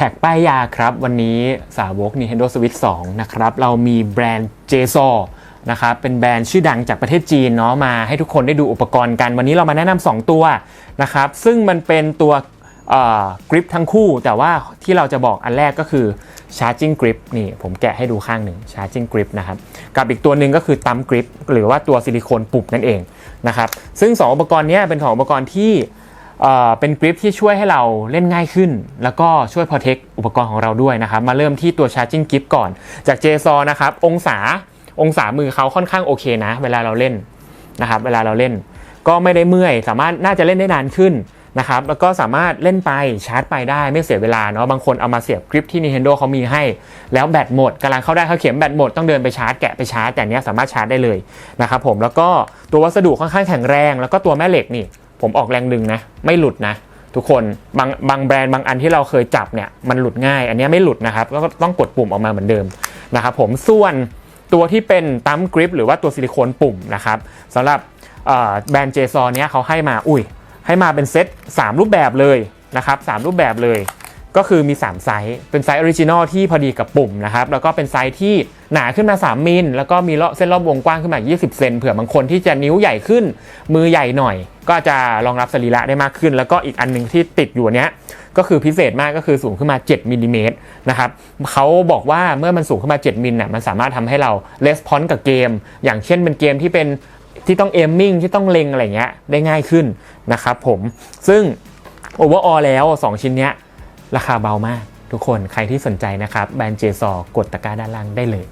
ท็กป้ายยาครับ วันนี้สาวก Nintendo Switch 2 นะครับ เรามีแบรนด์ j s o นะครับเป็นแบรนด์ชื่อดังจากประเทศจีนเนาะมาให้ทุกคนได้ดูอุปกรณ์กัน วันนี้เรามาแนะนำ2ตัวนะครับ ซึ่งมันเป็นตัวกริปทั้งคู่ แต่ว่าที่เราจะบอกอันแรกก็คือ Charging Grip นี่ผมแกะให้ดูข้างหนึ่ง Charging Grip นะครับ กับอีกตัวหนึ่งก็คือ Thumb Grip หรือว่าตัวซิลิโคนปุบนั่นเองนะครับ ซึ่ง 2 อุปกรณ์นี้เป็นของอุปกรณ์ที่ เป็นกริปที่ช่วยให้เราเล่นง่ายขึ้น แล้วก็ช่วย protect อุปกรณ์ของเราด้วยนะครับ มาเริ่มที่ตัว charging grip ก่อน จาก j s o นะครับ องศา องศามือเขาค่อนข้างโอเคนะ เวลาเราเล่นนะครับ เวลาเราเล่น ก็ไม่ได้เมื่อย สามารถน่าจะเล่นได้นานขึ้นนะครับ แล้วก็สามารถเล่นไปชาร์จไปได้ไม่เสียเวลาเนาะ บางคนเอามาเสียบกริปที่ Nintendo เขามีให้ แล้วแบตหมดกำลังเข้าได้เขาเข็มแบตหมดต้องเดินไปชาร์จแกะไปชาร์จ แต่เนี้ยสามารถชาร์จได้เลยนะครับผม แล้วก็ตัววัสดุค่อนข้างแข็งแรง แล้วก็ตัวแม่เหล็กนี่ ผมออกแรงดึงนะ ไม่หลุดนะ ทุกคนบางบางแบรนด์บางอันที่เราเคยจับเนี่ยมันหลุดง่าย อันนี้ไม่หลุดนะครับก็ต้องกดปุ่มออกมาเหมือนเดิมนะครับผมส่วนตัวที่เป็นตั้มกริปหรือว่าตัวซิลิโคนปุ่มนะครับสำหรับแบรนด์เจซอเนี้ยเขาให้มาอุ้ยให้มาเป็นเซต3 รูปแบบเลยนะครับ3รูปแบบเลย ก็คือมี 3 ไซส์ เป็นไซส์ออริจินอลที่พอดีกับปุ่มนะครับ แล้วก็เป็นไซส์ที่หนาขึ้นมา 3 มิล แล้วก็มีเส้นรอบวงกว้างขึ้นมา 20 เซน เผื่อบางคนที่จะนิ้วใหญ่ขึ้น มือใหญ่หน่อย ก็จะรองรับสรีระได้มากขึ้น แล้วก็อีกอันหนึงที่ติดอยู่เนี้ย ก็คือพิเศษมากก็คือสูงขึ้นมา 7มิลลิเมตรนะครับเขาบอกว่าเมื่อมันสูงขึ้นมา 7มิลน่ะ มันสามารถทำให้เราレスปอนกับเกม อย่างเช่นเป็นเกมที่เป็นที่ต้องเอมมิ่งที่ต้องเล็งอะไรเงี้ยได้ง่ายขึ้นนะครับผม ซึ่งโอเวอร์ออแล้ว 2 ชิ้นเนี้ย ราคาเบามากทุกคนใครที่สนใจนะครับแบรนด์เจซอกดตะกร้าด้านล่างได้เลย